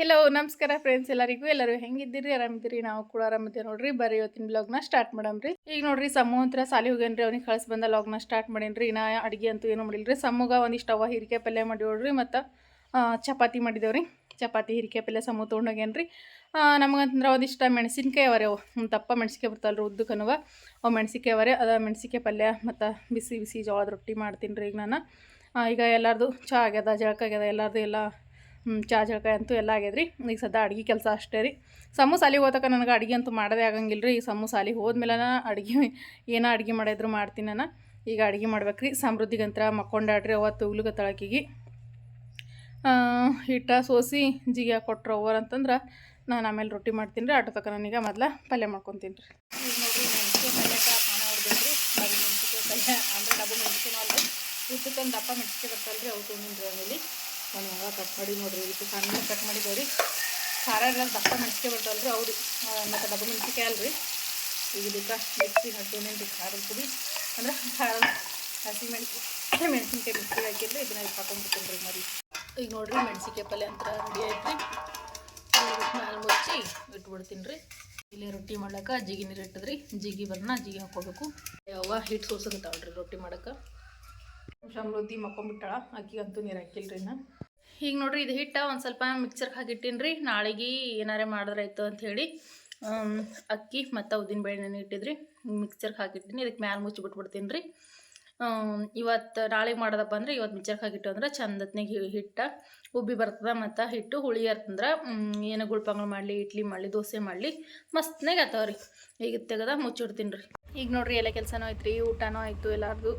Hello ನಮಸ್ಕಾರ friends ಎಲ್ಲರಿಗೂ. ಎಲ್ಲರೂ ಹೆಂಗಿದ್ದೀರಿ? ಆರಾಮಿದ್ದೀರಿ? ನಾವು ಕೂಡ ಆರಾಮಿದ್ದೀವಿ ನೋಡ್ರಿ. ಬರೀ ಇವತ್ತಿನ ಬ್ಲಾಗ್ನ ಸ್ಟಾರ್ಟ್ ಮಾಡಮ್ರಿ. ಈಗ ನೋಡ್ರಿ, ಸಮೂಹ ಹತ್ರ ಸಾಲಿ ಹೋಗ್ಯಾನ್ರಿ. ಅವ್ನಿಗೆ ಕಳ್ಸಿ ಬಂದ ಲಾಗ್ನ ಸ್ಟಾರ್ಟ್ ಮಾಡೇನ್ರಿ. ನಾ ಅಡಿಗೆ ಅಂತೂ ಏನು ಮಾಡಿಲ್ರಿ. ಸಮೂಗ ಒಂದಿಷ್ಟು ಅವ ಹಿರಿಕೆ ಪಲ್ಯ ಮಾಡಿ ನೋಡ್ರಿ ಮತ್ತು ಚಪಾತಿ ಮಾಡಿದೇವ್ರಿ. ಚಪಾತಿ ಹಿರಿಕೆ ಪಲ್ಯ ಸಮೂಹ ತೊಗೊಂಡೋಗ್ಯಾನ್ರಿ ನಮಗಂತಂದ್ರೆ ಒಂದಿಷ್ಟು ಮೆಣಸಿನ್ಕಾಯಿ ಅವರೇ ಒಂದು ತಪ್ಪ ಮೆಣಸಿನ್ಕಾಯಿ ಬರ್ತಾವಲ್ರಿ ಉದ್ದಕ್ಕನುವ ಅವು ಮೆಣಸಿನ್ಕಾಯಿ ಅವರೇ, ಅದ ಮೆಣಸಿನ್ಕಾಯಿ ಪಲ್ಯ ಮತ್ತು ಬಿಸಿ ಬಿಸಿ ಜೋಳದ ರೊಟ್ಟಿ ಮಾಡ್ತೀನಿ ರೀ ಈಗ ನಾನು. ಈಗ ಎಲ್ಲರದು ಚಾ ಆಗ್ಯದ, ಜಳಕ ಆಗ್ಯದ, ಎಲ್ಲರದು ಎಲ್ಲ ಜಳಕ ಅಂತೂ ಎಲ್ಲ ಆಗ್ಯದ್ರಿ. ಈಗ ಸದಾ ಅಡುಗೆ ಕೆಲಸ ಅಷ್ಟೇ ರೀ. ಸಮೂ ಸಾಲಿಗೆ ಹೋತಕ ನನಗೆ ಅಡುಗೆ ಅಂತೂ ಮಾಡೋದೇ ಆಗಂಗಿಲ್ಲ ರೀ ಈ ಸಮೂ ಸಾಲಿಗೆ ಹೋದ್ಮೇಲೆ ಅಡುಗೆ ಏನೋ ಅಡುಗೆ ಮಾಡಿದ್ರು ಮಾಡ್ತೀನಿ ನಾನು. ಈಗ ಅಡುಗೆ ಮಾಡ್ಬೇಕ್ರಿ. ಸಮೃದ್ಧಿಗಂತ್ರ ಮಕ್ಕೊಂಡಾಡ್ರಿ ಅವತ್ತು ಉಗ್ಲುಗ ತಳಕಿಗೆ ಹಿಟ್ಟ ಸೋಸಿ ಜಿಗಿ ಕೊಟ್ರು ಓವರ್ ಅಂತಂದ್ರೆ ನಾನು ಆಮೇಲೆ ರೊಟ್ಟಿ ಮಾಡ್ತೀನಿ ರೀ. ಆಟೋ ತಕ ನನಗೆ ಮೊದಲು ಪಲ್ಯ ಮಾಡ್ಕೊತೀನಿ ರೀ. ನೋಡ್ರಿ ಪಲ್ಯ ಅಂದರೆ ಡಬ್ಬು ದಪ್ಪ ಅಲ್ರಿ. ಉದ್ದಕ್ಕೊಂದು ದಪ್ಪ ಮೆಣಸಿಗೆ ಬರ್ತಲ್ರಿ, ಅವು ತೊಗೊಂಡ್ರಿ ರೀ ಆಮೇಲೆ. ನಾನು ಯಾವಾಗ ಕಟ್ ಮಾಡಿ ನೋಡ್ರಿ. ಇದಕ್ಕೆ ಸಣ್ಣ ಕಟ್ ಮಾಡಿದ್ದೇವೆ ರೀ ಖಾರ ಎಲ್ಲ ದಪ್ಪ ಮೆಣಸಿಗೆ ರೀ ಅವ್ರಿ. ಮತ್ತು ಡಬ್ಬು ಮೆಣಸಿಕಾಯಿ ಅಲ್ರಿ. ಈಗ ಇದಕ್ಕೆ ಮಿಕ್ಸಿ ಹಾಕ್ತೇನೆ ರೀ ಖಾರದ ಪುಡಿ. ಅಂದ್ರೆ ಖಾರ ಹಸಿ ಮೆಣಸಿ ಮೆಣಸಿನ್ಕಾಯಿ ಮಿಕ್ಸಿಗೆ ಹಾಕಿದ್ರೆ ಇದನ್ನ ಹಾಕೊಂಡ್ಬಿಡ್ತೀನಿ ರೀ ಮರಿ. ಈಗ ನೋಡ್ರಿ ಮೆಣಸಿನ್ಕಾಯಿ ಪಲ್ಯ ಅಂತ ರೆಡಿ ಐತ್ರಿ. ಮ್ಯಾಲೆ ಮುಚ್ಚಿ ಇಟ್ಬಿಡ್ತೀನಿ ರೀ ಇಲ್ಲಿ ರೊಟ್ಟಿ ಮಾಡ್ಲಕ್ಕ ಜಿಗಿ ನೀರು ಇಟ್ಟದ್ರಿ. ಜಿಗಿ ಬರ್ನ ಜಿಗಿ ಹಾಕೋಬೇಕು ಯಾವ ಹಿಟ್ಟು ಸೋಸಕತ್ತಾವಳ್ರಿ ರೊಟ್ಟಿ ಮಾಡಕ್ಕೆ. ಸಮೃದ್ಧಿ ಮಕ್ಕೊಂಬಿಟ್ಟಾಳ. ಅಕ್ಕಿಗಂತೂ ನೀರು ಹಾಕಿಲ್ರಿ ನಾ ಈಗ ನೋಡ್ರಿ ಇದು ಹಿಟ್ಟು ಒಂದು ಸ್ವಲ್ಪ ಮಿಕ್ಸರ್ಗೆ ಹಾಕಿಟ್ಟೀನಿ ರೀ ನಾಳೆಗೆ ಏನಾರೇ ಮಾಡಿದ್ರಾಯ್ತು ಅಂತ ಹೇಳಿ ಅಕ್ಕಿ ಮತ್ತು ಉದ್ದಿನ ಬೇಳೆ ನೆನೆ ಇಟ್ಟಿದ್ರಿ ಮಿಕ್ಸರ್ಗೆ ಹಾಕಿಟ್ಟಿನಿ. ಇದಕ್ಕೆ ಮ್ಯಾಲೆ ಮುಚ್ಚಿ ಬಿಟ್ಬಿಡ್ತೀನಿ ರೀ ಇವತ್ತು ನಾಳೆಗೆ ಮಾಡೋದಪ್ಪ ಅಂದ್ರೆ ಇವತ್ತು ಮಿಕ್ಸರ್ಗೆ ಹಾಕಿಟ್ಟು ಅಂದ್ರೆ ಚಂದತ್ನಾಗ ಹಿಟ್ಟು ಉಬ್ಬಿ ಬರ್ತದೆ ಮತ್ತು ಹಿಟ್ಟು ಹುಳಿ ಇರ್ತಂದ್ರೆ ಏನು ಗುಳ್ಪಂಗಳು ಮಾಡಲಿ, ಇಡ್ಲಿ ಮಾಡಲಿ, ದೋಸೆ ಮಾಡಲಿ ಮಸ್ತ್ನಾಗ ರೀ ಈಗ ತೆಗೆದ ಮುಚ್ಚಿಡ್ತೀನಿ ರೀ ಈಗ ನೋಡ್ರಿ ಎಲ್ಲ ಕೆಲಸನೂ ಐತ್ರಿ ಊಟನೂ ಆಯಿತು ಎಲ್ಲಾರ್ದು.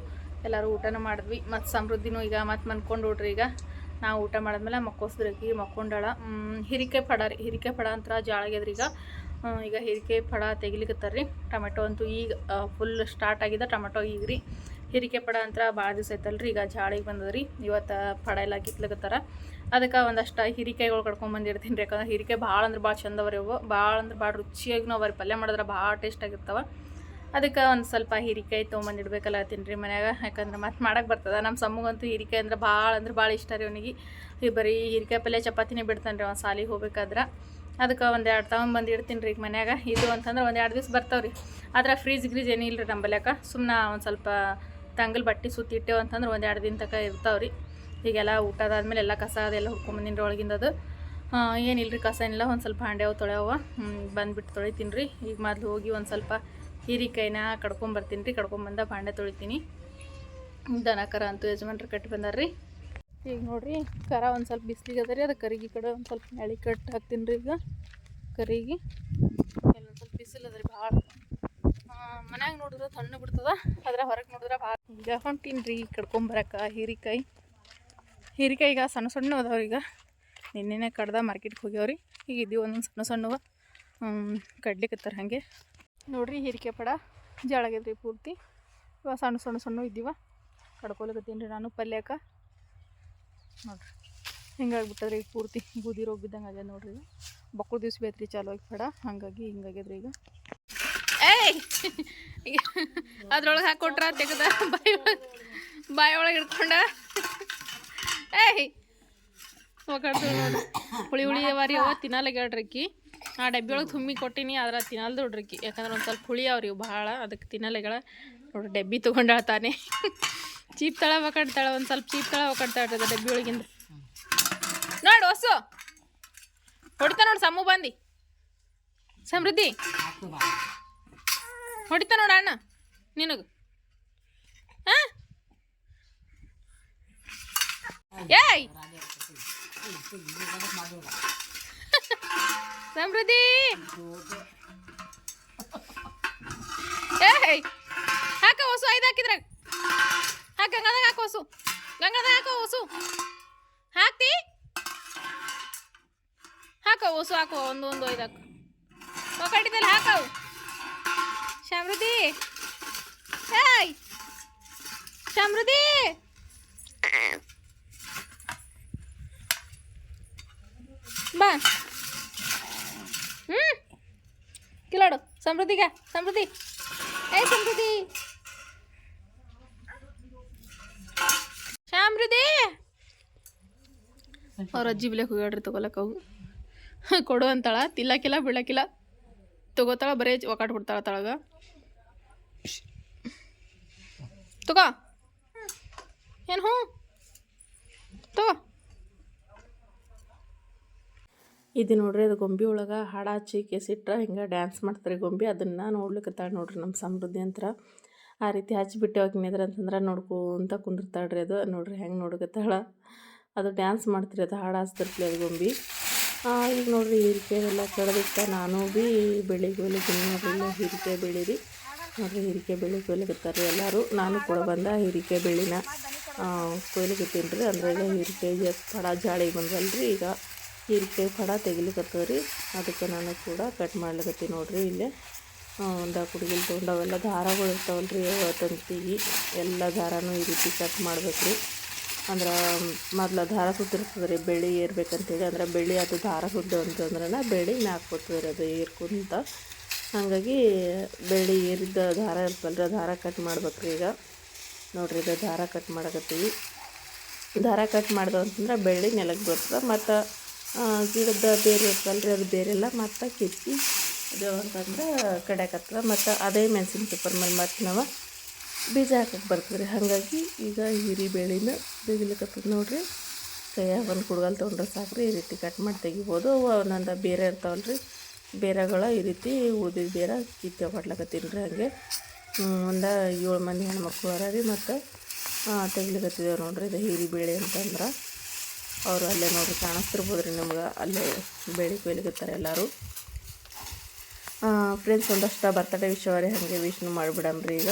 ಎಲ್ಲರೂ ಊಟನೂ ಮಾಡಿದ್ವಿ. ಮತ್ತು ಸಮೃದ್ಧಿನೂ ಈಗ ಮತ್ತೆ ಮನ್ಕೊಂಡು ನೋಡ್ರಿ ಈಗ. ನಾವು ಊಟ ಮಾಡಿದ್ಮೇಲೆ ಮಕ್ಕೋಸ್ದ್ರಕಿ ಮಕ್ಕೊಂಡಾಳ. ಹಿರಿಕೆ ಪಡ ರೀ. ಹಿರಿಕೆ ಪಡ ಅಂತ ಜಾಳಾಗ್ಯದ್ರಿ ಈಗ. ಈಗ ಹಿರಿಕೆ ಪಡ ತೆಗಿಲಿಕತ್ತಾರ ರೀ ಟೊಮೆಟೊ ಅಂತೂ ಈಗ ಫುಲ್ ಸ್ಟಾರ್ಟ್ ಆಗಿದೆ ಟೊಮೆಟೊ ಈಗ ರೀ. ಹಿರಿಕೆ ಪಡ ಅಂತ ಭಾಳ ದಿವಸ ಐತಲ್ರಿ. ಈಗ ಜಾಳಿಗೆ ಬಂದದ್ರಿ. ಇವತ್ತು ಪಡ ಎಲ್ಲ ಕಿತ್ಲಕತ್ತಾರ. ಅದಕ್ಕೆ ಒಂದಷ್ಟು ಹಿರಿಕಾಯಿಗಳು ಕಡ್ಕೊಂಬಂದಿರ್ತೀನಿ ರೀ ಯಾಕಂದ್ರೆ ಹಿರಿಕೆ ಭಾಳ ಅಂದ್ರೆ ಭಾಳ ಚಂದವ ರೀ ಅವು. ಭಾಳ ಅಂದ್ರೆ ಭಾಳ ರುಚಿಯಾಗಿ ನಾವು ಅವ್ರಿ ಪಲ್ಯ ಮಾಡಿದ್ರೆ ಭಾಳ ಟೇಸ್ಟ್ ಆಗಿರ್ತಾವ. ಅದಕ್ಕೆ ಒಂದು ಸ್ವಲ್ಪ ಹೀರಿಕಾಯಿ ತೊಗೊಂಬಂದಿಡ್ಬೇಕಲ್ಲ ತಿನ್ರಿ ಮನ್ಯಾಗ. ಯಾಕಂದ್ರೆ ಮತ್ತೆ ಮಾಡಕ್ಕೆ ಬರ್ತದೆ. ನಮ್ಮ ಸಮ್ಮಗಂತೂ ಹೀರಿಕಾಯಿ ಅಂದ್ರೆ ಭಾಳ ಅಂದ್ರೆ ಭಾಳ ಇಷ್ಟ ರೀ ಅವನಿಗೆ. ಈ ಬರೀ ಹೀರಿಕಾಯಿ ಪಲ್ಯ ಚಪಾತಿನೇ ಬಿಡ್ತಾನೆ ರೀ ಅವ್ನು ಸಾಲಿಗೆ ಹೋಗ್ಬೇಕಾದ್ರೆ. ಅದಕ್ಕೆ ಒಂದು ಎರಡು ತಗೊಂಬಂದು ಇಡ್ತೀನಿ ರೀ ಈಗ ಮನ್ಯಾಗ. ಇದು ಅಂತಂದ್ರೆ ಒಂದು ಎರಡು ದಿವ್ಸ ಬರ್ತಾವೆ ರೀ. ಆದ್ರೆ ಫ್ರೀಜ್ ಗ್ರೀಜ್ ಏನಿಲ್ಲ ರೀ ನಂಬಲ್ಯಾಕ ಸುಮ್ಮನೆ ಒಂದು ಸ್ವಲ್ಪ ತಂಗಲ್ ಬಟ್ಟೆ ಸುತ್ತಿ ಇಟ್ಟೇವು ಅಂತಂದ್ರೆ ಒಂದು ಎರಡು ದಿನ ತನಕ ಇರ್ತಾವೆ ರೀ. ಈಗೆಲ್ಲ ಊಟದಾದ್ಮೇಲೆ ಎಲ್ಲ ಕಸ ಅದೆಲ್ಲ ಹುಡ್ಕೊಂಬಂದಿನ ಒಳಗಿಂದದು ಏನಿಲ್ಲ ರೀ ಕಸ ಏನಿಲ್ಲ. ಒಂದು ಸ್ವಲ್ಪ ಹಾಂಡ್ಯಾವ ತೊಳೆಯವ. ಬಂದುಬಿಟ್ಟು ತೊಳಿತೀನಿ ರೀ. ಈಗ ಮೊದಲು ಹೋಗಿ ಒಂದು ಸ್ವಲ್ಪ ಹೀರಿಕಾಯಿನ ಕಡ್ಕೊಂಬರ್ತೀನಿ ರೀ ಕಡ್ಕೊಂಬಂದ ಬಾಂಡೆ ತೊಳಿತೀನಿ. ದನ ಕರ ಅಂತೂ ಯಜಮಾನ್ರು ಕಟ್ಟಿ ಬಂದಾರ್ರಿ. ಈಗ ನೋಡಿರಿ, ಕರ ಒಂದು ಸ್ವಲ್ಪ ಬಿಸಿಲಿಗೆ ಅದ ರೀ, ಅದು ಕರಿಗೆ ಕಡೆ ಒಂದು ಸ್ವಲ್ಪ ಎಳೆ ಕಟ್ಟು ಹಾಕ್ತೀನಿ ರೀ ಈಗ. ಕರಿಗೆ. ಒಂದು ಸ್ವಲ್ಪ ಬಿಸಿಲು ಅದ ರೀ ಭಾಳ. ಮನ್ಯಾಗ ನೋಡಿದ್ರೆ ತಣ್ಣು ಬಿಡ್ತದ ಅದ್ರ ಹೊರಗೆ ನೋಡಿದ್ರೆ ಭಾಳ. ಈಗ ಹೊಂಟೀನಿ ರೀ ಕಡ್ಕೊಂಬರಕ್ಕ ಹೀರಿಕಾಯಿ. ಹೀರಿಕಾಯಿ ಈಗ ಸಣ್ಣ ಸಣ್ಣ ಅದಾವ್ರಿ ಈಗ. ನಿನ್ನೆನೆ ಕಡ್ದ ಮಾರ್ಕೆಟ್ಗೆ ಹೋಗ್ಯಾವ್ರಿ, ಈಗ ಇದೀವಿ ಒಂದೊಂದು ಸಣ್ಣ ಸಣ್ಣವ ಕಡ್ಲಿಕತ್ತಾರ ಹಾಗೆ. ನೋಡ್ರಿ, ಹೀರಿಕೆ ಪಡ. ಜಾಳಾಗ್ಯದ್ರಿ ಪೂರ್ತಿ. ಇವಾಗ ಸಣ್ಣ ಸಣ್ಣ ಸಣ್ಣ ಇದ್ದೀವ. ಕಡ್ಕೊಳಕತ್ತೀನಿ ರೀ ನಾನು ಪಲ್ಯಕ್ಕೆ ನೋಡ್ರಿ, ಹಿಂಗಾಗ್ಬಿಟ್ಟದ್ರಿ ಈಗ ಪೂರ್ತಿ. ಬೂದಿ ರೋಗ ಬಿದ್ದಂಗೆ ಆಗ್ಯದ ನೋಡ್ರಿ ಈಗ. ಬಕ್ಕಳು ದಿವ್ಸ ಬೇತ್ರಿ ಚಾಲು ಆಗಿ ಪಡ. ಹಂಗಾಗಿ ಹಿಂಗಾಗ್ಯದ್ರಿ ಈಗ. ಏಯ್! ಅದ್ರೊಳಗೆ ಹಾಕೊಟ್ರ ತೆಗ್ದ. ಬಾಯಿ ಬಾಯಿ ಒಳಗೆ ಹಿಡ್ಕೊಂಡ. ಏಯ್! ನೋಡ್ರಿ ಹುಳಿ ಹುಳಿ ಅವಾರಿ ಅವ ತಿನ್ನಲಾಗ್ಯಾಡ್ರಕ್ಕಿ ಆ ಡಬ್ಬಿ ಒಳಗೆ ತುಂಬಿ ಕೊಟ್ಟಿನಿ, ಆದ್ರೆ ತಿನ್ನಲ್ದು ನೋಡ್ರಿಕ್ಕಿ ಯಾಕಂದ್ರೆ ಒಂದು ಸ್ವಲ್ಪ ಹುಳಿ ಅವ್ರಿ ಭಾಳ ಅದಕ್ಕೆ ತಿನ್ನಲೆಗಳ ನೋಡ್ರಿ ಡಬ್ಬಿ ತೊಗೊಂಡಾಳ ತಾನೆ ಚೀಪ್ ತಳ ಒಕಾಡ್ತಾಳೆ ಒಂದು ಸ್ವಲ್ಪ ಚೀಪ್ ತಳ ಒಕಾಡ್ತಾ ಇರ್ತದೆ ಡಬ್ಬಿ ಒಳಗಿಂದ ನೋಡು ಹೊಸು. ಹೊಡಿತಾ ನೋಡು ಸಮ್ಮು ಬಂದು. ಸಮೃದ್ಧಿ. ಹೊಡಿತಾ ನೋಡ ಅಣ್ಣ, ನಿನಗೆ. ಹಾಂ ಏಯ್! ಸಮೃದ್ಧಿ. ಏಯ್, ಹಾಕ ಹೊಸು, ಐದು ಹಾಕಿದ್ರಾಗ ಹಾಕ, ಗಂಗಾದಾಗ ಹಾಕ ಹೊಸು. ಗಂಗಾದಾಗ ಹಾಕ ಹೊಸು. ಹಾಕ್ತಿ? ಹಾಕ ಹೊಸು, ಹಾಕು, ಒಂದು ಒಂದು, ಐದು ಹಾಕು. ಒಕ್ಕಟ್ಟಿದಲ್ಲಿ ಹಾಕವು ಸಮೃದ್ಧಿ. ಏಯ್, ಸಮೃದ್ಧಿ. ಬಾ. ಹ್ಞೂ ಕಿಲಾಡು ಸಮೃದ್ಧಿಗ ಸಮೃದ್ಧಿ. ಏ, ಸಮೃದ್ಧಿ. ಸಮೃದ್ಧಿ. ಅವ್ರ ಅಜ್ಜಿ ಬಿಲೆ ಹೋಗ್ಯಾಡ್ರಿ ತಗೊಳಕ್ ಅವು. ಕೊಡು ಅಂತಾಳ ತಿಲ್ಲಕ್ಕಿಲ್ಲ ಬೀಳಕ್ಕಿಲ್ಲ ತಗೋತಾಳ, ಬರೀ ಒಕಾಟ್ ಬಿಡ್ತಾಳ ತಳಗ. ತಗೋ. ಏನು ಹ್ಞೂ ತಗೋ. ಇದು ನೋಡ್ರಿ, ಅದು ಗೊಂಬೆ ಒಳಗೆ ಹಾಡು ಹಚ್ಚಿ ಕೆಸಿಟ್ರೆ ಹಿಂಗೆ ಡ್ಯಾನ್ಸ್ ಮಾಡ್ತಾರೆ ಗೊಂಬೆ. ಅದನ್ನು ನೋಡ್ಲಿಕ್ಕತ್ತಾಳೆ ನೋಡ್ರಿ ನಮ್ಮ ಸಮೃದ್ಧಿ ಅಂತರ ಆ ರೀತಿ ಹಚ್ಚಿಬಿಟ್ಟು ಹೋಗಿನಿದ್ರ ಅಂತಂದ್ರೆ ನೋಡ್ಕೊಂತ ಕುಂದಿರ್ತಾಳ್ರಿ ಅದು. ನೋಡ್ರಿ ಹೆಂಗೆ ನೋಡ್ಕತ್ತಾಳ. ಅದು ಡ್ಯಾನ್ಸ್ ಮಾಡ್ತೀರಿ, ಅದು ಹಾಡು ಹಚ್ತಿರ್ತೀವಿ ಅದು ಗೊಂಬೆ. ಈಗ ನೋಡ್ರಿ ಹೀರಿಕೆ ಎಲ್ಲ ಕಡ್ದಿಟ್ಟ ನಾನು ಭೀ ಬೆಳಿಗ್ಗೆ ಹೊಲಿದ್ದೀನಿ ನೋಡ್ರಿ ಹೀರಿಕೆ ಬೆಳೀರಿ. ನೋಡ್ರಿ ಹೀರಿಕೆ ಬೆಳಿ ಕೊಯ್ಲಿಕತ್ತಾರೆ ಎಲ್ಲರೂ. ನಾನು ಕೂಡ ಬಂದ ಹೀರಿಕೆ ಬೆಳಿನ ಕೊಯ್ಲಿಕತ್ತೀನಿ ರೀ. ಅಂದ್ರೆ ಈಗ ಹೀರಿಕೆ ಪಡ ಜಾಳಿಗೆ ಬಂದಲ್ರಿ ಈಗ. ಹೀರಿಕಾಯಿ ಪಡ ತೆಗಿಲಿಕತ್ತದ ರೀ ಅದಕ್ಕೆ ನಾನು ಕೂಡ ಕಟ್ ಮಾಡ್ಲಿಕತ್ತೀನಿ ನೋಡಿರಿ ಇಲ್ಲೇ. ಒಂದು ಕುಡುಗಿಲ್ ತೊಗೊಂಡು ಅವೆಲ್ಲ ದಾರಗಳು ರೀ ತಂತಿಗೆ ಎಲ್ಲ ದಾರನೂ ಈ ರೀತಿ ಕಟ್ ಮಾಡ್ಬೇಕು ರೀ ಅಂದ್ರೆ ಮೊದ್ಲು ದಾರ ಸುತ್ತಿರ್ತದೆ ರೀ ಬೆಳಿ ಏರ್ಬೇಕಂತೇಳಿ. ಅಂದ್ರೆ ಬೆಳಿ ಅದು ದಾರ ಸುದ್ದು ಅಂತಂದ್ರೆ ಬೆಳಿ ಮ್ಯಾಕ್ ಕೊಡ್ತದೆ ರೀ ಅದು ಏರ್ಕೊಂತ. ಹಾಗಾಗಿ ಬೆಳಿ ಏರಿದ್ದ ದಾರ ಇರ್ತಲ್ಲ ರೀ ದಾರ ಕಟ್ ಮಾಡ್ಬೇಕು ರೀ ಈಗ. ನೋಡ್ರಿ ಈಗ ದಾರ ಕಟ್ ಮಾಡಕತ್ತೀವಿ. ದಾರ ಕಟ್ ಮಾಡ್ದವು ಅಂತಂದ್ರೆ ಬೆಳ್ಳಿ ನೆಲಕ್ಕೆ ಬರ್ತದೆ. ಮತ್ತು ಗಿಡದ ಬೇರೆ ಇರ್ತಲ್ರಿ ಅದು ಬೇರೆಲ್ಲ ಮತ್ತು ಕಿತ್ತಿ ಇದು ಅಂತಂದ್ರೆ ಕಡ್ಯಾಕತ್ತದ ಮತ್ತು ಅದೇ ಮೆಣಸಿನ ಪೇಪರ್ ಮೇಲೆ ಮತ್ತು ನಾವು ಬೀಜ ಹಾಕಕ್ಕೆ ಬರ್ತದೆ ರೀ ಹಾಗಾಗಿ ಈಗ ಹೀರಿ ಬೇಳಿನ ತೆಗಿಲಿಕತ್ತದ ನೋಡಿರಿ. ಕೈಯಾಗ ಒಂದು ಕುಡ್ಗಲ್ ತೊಗೊಂಡ್ರೆ ಸಾಕ್ರಿ. ಈ ರೀತಿ ಕಟ್ ಮಾಡಿ ತೆಗಿಬೋದು. ಒಂದೊಂದು ಬೇರೆ ಇರ್ತಾವಲ್ಲ ರೀ ಬೇರೆಗಳ ಈ ರೀತಿ ಉಳಿದಿದ್ದ ಬೇರೆ ಕಿತ್ತೆ ಹೊಡ್ಲಕತ್ತೀನಿ ರೀ ಹಾಗೆ ಒಂದು ಏಳು ಮಂದಿ ಹೆಣ್ಮಕ್ಳು ಅರ ರೀ ಮತ್ತು ತೆಗಿಲಿಕತ್ತಿದ್ದೇವೆ ನೋಡ್ರಿ. ಇದು ಹೀರಿ ಬೇಳೆ ಅಂತಂದ್ರೆ. ಅವರು ಅಲ್ಲೇ ನೋಡ್ರಿ ಕಾಣಿಸ್ತಿರ್ಬೋದು ರೀ ನಮ್ಗೆ. ಅಲ್ಲೇ ಬೆಳಿಗ್ಗೆ ಬೆಳಗುತ್ತಾರೆ ಎಲ್ಲರೂ. ಫ್ರೆಂಡ್ಸ್ ಒಂದಷ್ಟು ಬರ್ತಡೇ ವಿಷಯ ರೀ ಹಾಗೆ ವಿಶ್ನು ಮಾಡಿಬಿಡಮ್ರಿ ಈಗ.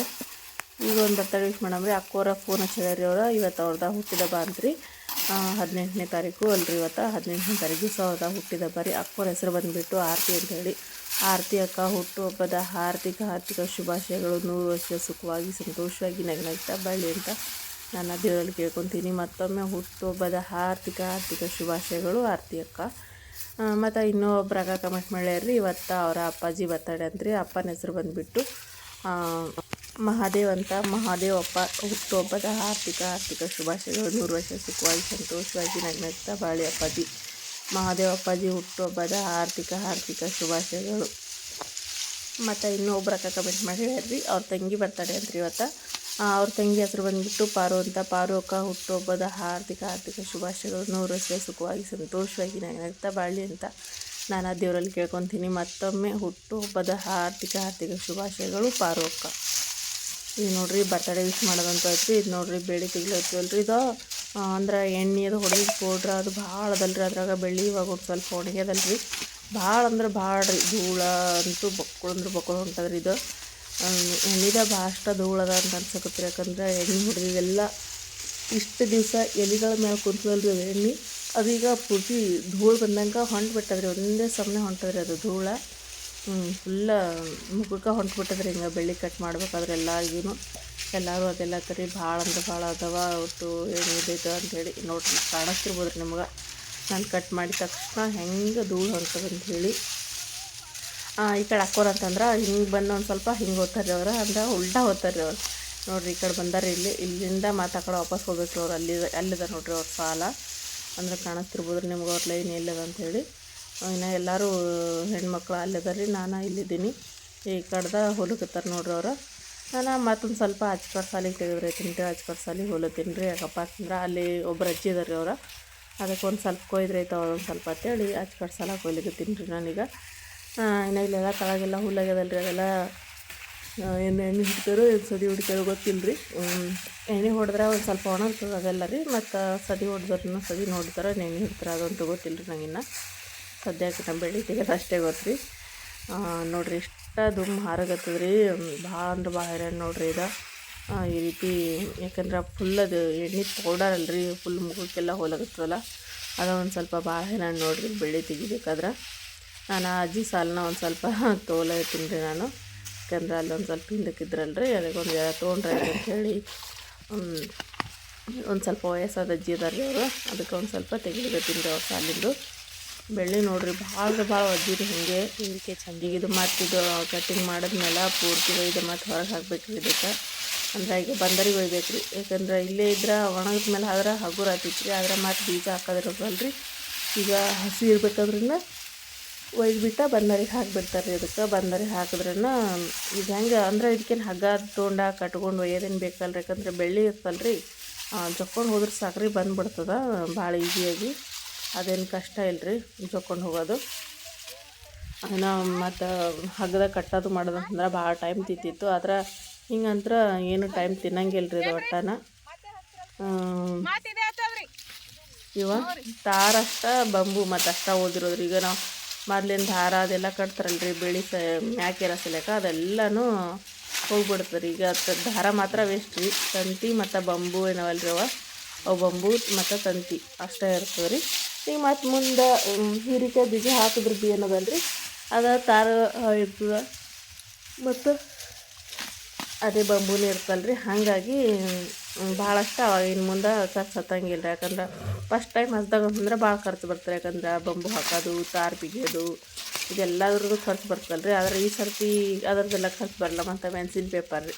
ಈಗ ಒಂದು ಬರ್ತಡೇ ವಿಶ್ ಮಾಡಮ್ರಿ. ಅಕ್ಕೋರ ಫೋನ್ ಹಚ್ಚಿದಾರಿ ಅವ್ರು. ಇವತ್ತು ಅವ್ರದ ಹುಟ್ಟಿದಬ್ಬ ಅಂತ್ರಿ. ಹದಿನೆಂಟನೇ ತಾರೀಕು ಅಲ್ರಿ ಇವತ್ತು. ಹದಿನೆಂಟನೇ ತಾರೀಕು ದಿವಸ ಅವ್ರದ ಹುಟ್ಟಿದಬ್ಬ ರೀ ಅಕ್ಕೋರ ಹೆಸರು ಬಂದುಬಿಟ್ಟು ಆರತಿ ಅಂತೇಳಿ ಆರತಿ ಅಕ್ಕ ಹುಟ್ಟುಹಬ್ಬದ ಆರ್ಥಿಕ ಆರ್ಥಿಕ ಶುಭಾಶಯಗಳು. ನೂರು ವರ್ಷ ಸುಖವಾಗಿ, ಸಂತೋಷವಾಗಿ ನಗನಗ್ತಾ ಬಳ್ಳಿ ಅಂತ ನನ್ನ ದೇವರಲ್ಲಿ ಕೇಳ್ಕೊತೀನಿ. ಮತ್ತೊಮ್ಮೆ ಹುಟ್ಟುಹಬ್ಬದ ಆರ್ಥಿಕ ಆರ್ಥಿಕ ಶುಭಾಶಯಗಳು, ಆರತಿ ಅಕ್ಕ. ಮತ್ತು ಇನ್ನೊಬ್ರಾಗ ಕಮೆಂಟ್ ಮಾಡ್ಯಾರ್ರಿ, ಇವತ್ತು ಅವರ ಅಪ್ಪಾಜಿ ಬರ್ತಡೆ ಅಂತ್ರಿ. ಅಪ್ಪನ ಹೆಸರು ಬಂದುಬಿಟ್ಟು ಮಹಾದೇವ್ ಅಂತ. ಮಹಾದೇವ್ ಅಪ್ಪ, ಹುಟ್ಟುಹಬ್ಬದ ಆರ್ಥಿಕ ಆರ್ಥಿಕ ಶುಭಾಶಯಗಳು. ನೂರು ವರ್ಷ ಸುಖವಾಗಿ, ಸಂತೋಷವಾಗಿ, ನಗ್ನಗ್ತಾ ಬಾಳಿ ಅಪ್ಪಾಜಿ. ಮಹಾದೇವ್ ಅಪ್ಪಾಜಿ ಹುಟ್ಟುಹಬ್ಬದ ಆರ್ಥಿಕ ಆರ್ಥಿಕ ಶುಭಾಶಯಗಳು. ಮತ್ತು ಇನ್ನೊಬ್ರ ಅಕ್ಕ ಕಮೆಂಟ್ ಮಾಡಿ ಹೇಳ್ರಿ ಅವ್ರ ತಂಗಿ ಬರ್ತಾಳೆ ಅಂತ್ರಿ ಇವತ್ತು. ಅವ್ರ ತಂಗಿ ಹೆಸರು ಬಂದುಬಿಟ್ಟು ಪಾರು ಅಂತ ಪಾರು ಅಕ್ಕ ಹುಟ್ಟುಹಬ್ಬದ ಹಾರ್ದಿಕ ಆರ್ಥಿಕ ಶುಭಾಶಯಗಳು. ನೂರು ವರ್ಷ ಸುಖವಾಗಿ, ಸಂತೋಷವಾಗಿ ನಗ್ನಗ್ತಾ ಬಾಳಿ ಅಂತ ನಾನು ಆ ದೇವರಲ್ಲಿ ಕೇಳ್ಕೊತೀನಿ. ಮತ್ತೊಮ್ಮೆ ಹುಟ್ಟುಹಬ್ಬದ ಆರ್ಥಿಕ ಆರ್ಥಿಕ ಶುಭಾಶಯಗಳು ಪಾರು ಅಕ್ಕ. ಈಗ ನೋಡ್ರಿ ಬರ್ತಡೇ ವಿಶ್ ಮಾಡೋದಂತ ಐತಿ ಇದು ನೋಡ್ರಿ, ಬೆಳ್ಳಿ ರೀ ಇದು. ಅಂದ್ರೆ ಎಣ್ಣೆ ಅದು ಹೊಡೆದು ಪೌಡ್ರ್ ಅದು ಭಾಳ ಅದಲ್ರಿ. ಅದ್ರಾಗ ಬೆಳ್ಳಿ ಇವಾಗ ಒಂದು ಸ್ವಲ್ಪ ಒಣಗ್ಯದಲ್ರಿ. ಭಾಳ ಅಂದ್ರೆ ಭಾಳ ರೀ ಧೂಳ ಅಂತೂ ಬಕ್ಕಳು ಅಂದ್ರೆ ಬಕ್ಕಳು ಹೊಂಟದ್ರಿ ಇದು. ಎಣ್ಣೆದ ಧೂಳು ಅದ ಅಂತ ಅನ್ಸಕತ್ರಿ. ಯಾಕಂದ್ರೆ ಎಣ್ಣೆ ಹೊಡೆದಿದೆಲ್ಲ ಇಷ್ಟು ದಿವಸ ಎಲೆಗಳ ಮೇಲೆ ಕುಂತದಲ್ರಿ ಎಣ್ಣೆ. ಅದೀಗ ಪೂರ್ತಿ ಧೂಳು ಬಂದಂಗೆ ಹೊಂಟು ಬಿಟ್ಟದ್ರಿ ಒಂದೇ ಸಮನೆ ಹೊಂಟದ್ರಿ ಅದು ಧೂಳ. ಫುಲ್ಲ ಮುಖಕ್ಕೆ ಹೊಂಟ್ಬಿಟ್ಟದ್ರಿ. ಹಿಂಗೆ ಬೆಳ್ಳಿ ಕಟ್ ಮಾಡ್ಬೇಕಾದ್ರೆ ಎಲ್ಲರಿಗೂ ಎಲ್ಲರೂ ಅದೆಲ್ಲ ಕರಿ, ಭಾಳ ಅಂದ್ರೆ ಭಾಳ ಅದಾವ. ಒಟ್ಟು ಏನಿದೈತೆ ಅಂಥೇಳಿ ನೋಡ್ರಿ, ಕಾಣಿಸ್ತಿರ್ಬೋದ್ರಿ ನಿಮ್ಗೆ. ನಾನು ಕಟ್ ಮಾಡಿದ ತಕ್ಷಣ ಹೆಂಗೆ ಧೂಳು ಹೊಂಟದಂತ ಹೇಳಿ. ಈ ಕಡೆ ಹಾಕೋರು ಅಂತಂದ್ರೆ ಹಿಂಗೆ ಬಂದು ಒಂದು ಸ್ವಲ್ಪ ಹಿಂಗೆ ಓದ್ತಾರೆ ಅವ್ರು, ಅಂದ್ರೆ ಉಲ್ಟಾ ಓದ್ತಾರೆ ಅವ್ರು. ನೋಡ್ರಿ ಈ ಕಡೆ ಬಂದಾರೆ ಇಲ್ಲಿ, ಇಲ್ಲಿಂದ ಮತ್ತೆ ಆ ಕಡೆ ವಾಪಸ್ ಹೋಗ್ಬೇಕು ಅವ್ರು, ಅಲ್ಲಿ ಅಲ್ಲಿದೆ ನೋಡ್ರಿ ಅವ್ರ ಸಾಲ. ಅಂದ್ರೆ ಕಾಣಿಸ್ತಿರ್ಬೋದು ರೀ ನಿಮ್ಗೆ ಅವ್ರ ಲೈನ್ ಎಲ್ಲದ ಅಂಥೇಳಿ ಇನ್ನು ಎಲ್ಲರೂ ಹೆಣ್ಮಕ್ಳು ಅಲ್ಲಿದಾರೆ ರೀ ನಾನು ಇಲ್ಲಿದ್ದೀನಿ. ಈ ಕಡ್ದ ಹೊಲಕತ್ತಾರೆ ನೋಡ್ರಿ ಅವ್ರು. ನಾನು ಮತ್ತೊಂದು ಸ್ವಲ್ಪ ಅಚ್ಕಟ್ ಸಾಲಿಗೆ ತೆಗೆದ್ರೆ ರೀ ಅಚ್ಕಟ್ ಸಾಲಿಗೆ ಹೊಲತ್ತೀನಿ ರೀ ಯಾಕಪ್ಪ ಅಂತಂದ್ರೆ ಅಲ್ಲಿ ಒಬ್ರು ಅಜ್ಜಿ ಇದಾರೆ ರೀ ಅವ್ರು. ಅದಕ್ಕೆ ಒಂದು ಸ್ವಲ್ಪ ಕೊಯ್ದ್ರೈತೆ ಒಂದು ಸ್ವಲ್ಪ ಅಂತೇಳಿ ಅಚ್ಕಟ್ ಸಾಲ ಕೊಯ್ಲಿಕ್ಕೆ ರೀ ನಾನೀಗ. ಇನ್ನು ಇಲ್ಲೆಲ್ಲ ತಳಗೆಲ್ಲ ಹುಲ್ಲಾಗ್ಯದಲ್ಲ ರೀ ಅದೆಲ್ಲ ಏನು ಎಣ್ಣೆ ಹಿಡ್ತಾರೋ ಏನು ಸದಿ ಹೊಡಿತಾರೋ ಗೊತ್ತಿಲ್ಲ ರೀ ಎಣ್ಣೆ ಹೊಡೆದ್ರೆ ಒಂದು ಸ್ವಲ್ಪ ಒಣಗ್ತದೆ ಅದೆಲ್ಲ ರೀ ಮತ್ತು ಸದಿ ಹೊಡೆದ್ರೂ ಸದಿ ನೋಡ್ತಾರೆ ಎಣ್ಣೆ ಹಿಡ್ತಾರೆ ಅದಂತೂ ಗೊತ್ತಿಲ್ಲ ರೀ ನಂಗಿನ್ನ ಸದ್ಯಕ್ಕೆ ನಮ್ಮ ಬೆಳ್ಳಿ ತೆಗೆದು ಅಷ್ಟೇ ಗೊತ್ತು ರೀ ನೋಡಿರಿ ಇಷ್ಟ ದುಮ್ ಹಾರಗತ್ತದ ರೀ ಭಾಳ ಅಂದ್ರೆ ಭಾಳ ಹೈರಾಣ ನೋಡ್ರಿ ಇದು. ಈ ರೀತಿ ಯಾಕಂದ್ರೆ ಫುಲ್ ಅದು ಎಣ್ಣೆ ಪೌಡರ್ ಅಲ್ರಿ ಫುಲ್ ಮುಖಕ್ಕೆಲ್ಲ ಹೋಲಾಗತ್ತದಲ್ಲ ಅದು ಒಂದು ಸ್ವಲ್ಪ ಭಾಳ ಹೈರಾಣ ನೋಡ್ರಿ ಬೆಳ್ಳಿ ತೆಗಿಬೇಕಾದ್ರೆ. ನಾನು ಅಜ್ಜಿ ಸಾಲನ್ನ ಒಂದು ಸ್ವಲ್ಪ ತೋಲ ತಿಂದೆ ನಾನು. ಯಾಕಂದ್ರೆ ಅಲ್ಲೊಂದು ಸ್ವಲ್ಪ ಹಿಂದಕ್ಕಿದ್ರಲ್ರಿ, ಅದಕ್ಕೆ ಒಂದು ತೊಗೊಂಡ್ರೆ ಹೇಳಿ. ಒಂದು ಸ್ವಲ್ಪ ವಯಸ್ಸಾದ ಅಜ್ಜಿ ಇದಾರೆ ರೀ ಅವರು. ಅದಕ್ಕೆ ಒಂದು ಸ್ವಲ್ಪ ತೆಗಿಲಿಕತ್ತೀನಿ ಅವ್ರ ಸಾಲಿಂದು. ಬೆಳ್ಳಿ ನೋಡ್ರಿ, ಭಾಳ ಭಾಳ ಒಜ್ಜಿರಿ ಹಿಂಗೆ. ಇದಕ್ಕೆ ಚಂದಿಗೆ ಇದು ಮಾಡ್ತಿದ್ದು ಕಟ್ಟಿಂಗ್ ಮಾಡಿದ್ಮೇಲೆ ಪೂರ್ತಿ ಇದು ಮತ್ತು ಹೊರಗೆ ಹಾಕ್ಬೇಕು ರೀ ಇದಕ್ಕೆ. ಅಂದ್ರೆ ಈಗ ಬಂದರಿಗೆ ಒಯ್ಬೇಕು ರೀ ಯಾಕಂದ್ರೆ ಇಲ್ಲೇ ಇದ್ರೆ ಒಣಗಿದ ಮೇಲೆ ಆದ್ರೆ ಹಗುರ ಆತಿತ್ತು ರೀ ಆದ್ರೆ ಮತ್ತು ಬೀಜ ಹಾಕೋದಿರೋದಲ್ರಿ ಈಗ ಹಸಿ ಇರ್ಬೇಕಾದ್ರಿಂದ ಒಯ್ದುಬಿಟ್ಟು ಬಂದರಿಗೆ ಹಾಕಿಬಿಡ್ತಾರೆ ರೀ ಅದಕ್ಕೆ. ಬಂದರಿಗೆ ಹಾಕಿದ್ರನ ಇದು ಹೆಂಗೆ ಅಂದ್ರೆ ಇದಕ್ಕೇನು ಹಗ್ಗ ತೊಗೊಂಡ ಕಟ್ಕೊಂಡು ಒಯ್ಯೋದೇನು ಬೇಕಲ್ಲ ಯಾಕಂದ್ರೆ ಬೆಳ್ಳಿ ಇರ್ತಲ್ಲ ರೀ ಜೊಕ್ಕೊಂಡು ಹೋದ್ರೆ ಸಾಕ್ರಿ ಬಂದ್ಬಿಡ್ತದೆ ಭಾಳ ಈಸಿಯಾಗಿ ಅದೇನು ಕಷ್ಟ ಇಲ್ಲ ರೀ ಜೊಕ್ಕೊಂಡು ಹೋಗೋದು. ಇನ್ನು ಮತ್ತು ಹಗ್ಗದಾಗ ಕಟ್ಟೋದು ಮಾಡೋದು ಅಂತಂದ್ರೆ ಭಾಳ ಟೈಮ್ ತಿಂತಿತ್ತು. ಆದ್ರೆ ಹಿಂಗಂತ್ರ ಏನು ಟೈಮ್ ತಿನ್ನಂಗಿಲ್ಲ ರೀ ಅದು ಒಟ್ಟನ. ಇವ ತಾರಷ್ಟ ಬಂಬು ಮತ್ತು ಅಷ್ಟ ಓದಿರೋದ್ರಿ. ಈಗ ನಾವು ಮೊದ್ಲಿನ ದಾರ ಅದೆಲ್ಲ ಕಟ್ತಾರಲ್ಲ ರೀ ಬೆಳಿ ಸ ಮ್ಯಾಕೆರ ಸಲೇಕ ಅದೆಲ್ಲನೂ ಹೋಗ್ಬಿಡ್ತದೆ ರೀ ಈಗ ದಾರ ಮಾತ್ರ ವೇಸ್ಟ್ ರೀ. ತಂತಿ ಮತ್ತು ಬಂಬು ಏನವಲ್ಲ ರೀ ಅವ? ಅವು ಬಂಬು ಮತ್ತು ತಂತಿ ಅಷ್ಟೇ ಇರ್ತದೆ ರೀ ಈಗ ಮತ್ತು ಮುಂದೆ ಹೀರಿಕಾಯಿ ಬೀಜ ಹಾಕಿದ್ರೆ ಬಿ ರೀ ಅದು ತಾರ ಇರ್ತದೆ. ಮತ್ತು ಅದೇ ಬಂಬೂನೇ ಇರ್ತಲ್ಲ ರೀ ಹಾಗಾಗಿ ಭಾಳಷ್ಟು ಅವಾಗ ಇನ್ನು ಮುಂದೆ ಖರ್ಚು ಹತ್ತಂಗಿಲ್ಲ ಯಾಕಂದ್ರೆ ಫಸ್ಟ್ ಟೈಮ್ ಹಚ್ದಾಗ ಅಂತಂದ್ರೆ ಭಾಳ ಖರ್ಚು ಬರ್ತದೆ. ಯಾಕಂದ್ರೆ ಬಂಬು ಹಾಕೋದು, ತಾರ್ ಬಿಗಿಯೋದು ಇದೆಲ್ಲದ್ರದ್ದು ಖರ್ಚು ಬರ್ತದಲ್ಲ ರೀ ಆದರೆ ಈ ಸರ್ತಿ ಅದರದ್ದೆಲ್ಲ ಖರ್ಚು ಬರಲ್ಲ. ಮತ್ತು ಮೆಣ್ಸಿನ ಪೇಪರ್ ರೀ.